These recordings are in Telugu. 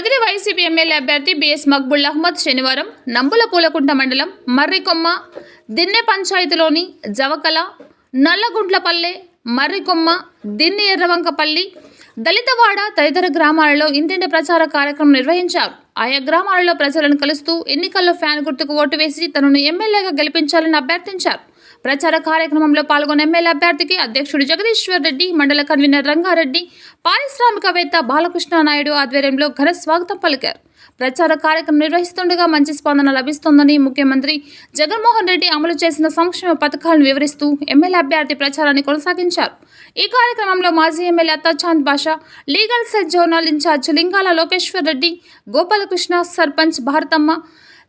కదిరి వైసీపీ ఎమ్మెల్యే అభ్యర్థి బిఎస్ మక్బుల్ అహ్మద్ శనివారం నంబుల పూలకుంట మండలం మర్రికొమ్మ దిన్నె పంచాయతీలోని జవకల నల్లగుంట్లపల్లె మర్రికొమ్మ దిన్ని ఎర్రవంకపల్లి దళితవాడ తదితర గ్రామాలలో ఇంటింటి ప్రచార కార్యక్రమం నిర్వహించారు. ఆయా గ్రామాలలో ప్రజలను కలుస్తూ ఎన్నికల్లో ఫ్యాన్ గుర్తుకు ఓటు వేసి తనను ఎమ్మెల్యేగా గెలిపించాలని అభ్యర్థించారు. ప్రచార కార్యక్రమంలో పాల్గొన్న ఎమ్మెల్యే అభ్యర్థికి అధ్యక్షుడు జగదీశ్వర్ రెడ్డి మండల కన్వీనర్ రంగారెడ్డి పారిశ్రామికవేత్త బాలకృష్ణ నాయుడు ఆధ్వర్యంలో ఘన స్వాగతం పలికారు. ప్రచార కార్యక్రమం నిర్వహిస్తుండగా మంచి స్పందన లభిస్తోందని ముఖ్యమంత్రి జగన్మోహన్ రెడ్డి అమలు చేసిన సంక్షేమ పథకాలను వివరిస్తూ ఎమ్మెల్యే అభ్యర్థి ప్రచారాన్ని కొనసాగించారు. ఈ కార్యక్రమంలో మాజీ MLA Attachand Basha legal cell zonal incharge Lingala Lokeshwar Reddy Gopalakrishna sarpanch Bharathamma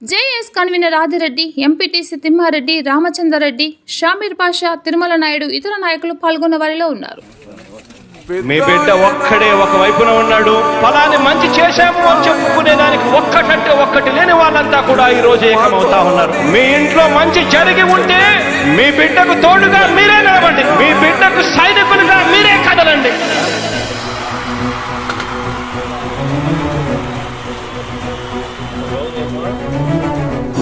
JS convener Adireddy MPTC Thimmareddy Ramachandrareddy Shameer Pasha Tirumala Naidu ఇతర నాయకులు పాల్గొన్న వారిలో ఉన్నారు. మీ బిడ్డ ఒక్కడే ఒక వైపున ఉన్నాడు. ఫలాన్ని మంచి చేశాము అని చెప్పుకునే దానికి ఒక్కటంటే ఒక్కటి లేని వాళ్ళంతా కూడా ఈ రోజు ఏకమవుతా ఉన్నారు. మీ ఇంట్లో మంచి జరిగి ఉంటే మీ బిడ్డకు తోడుగా మీరే నిలబండి మీ బిడ్డకు సైనికులుగా మీరే కదలండి.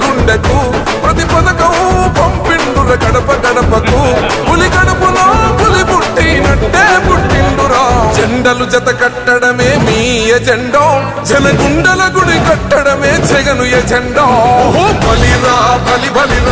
గుండెకు ప్రతి పథకం పంపిండుర గడప గడపకు. పులి గడపలో పులి పుట్టినట్టే పుట్టిండురా. జెండలు జత కట్టడమే మీ ఎజెండా. జనగుండల గుడి కట్టడమే జగను ఎజెండో. బలిరా బలి బలిరా.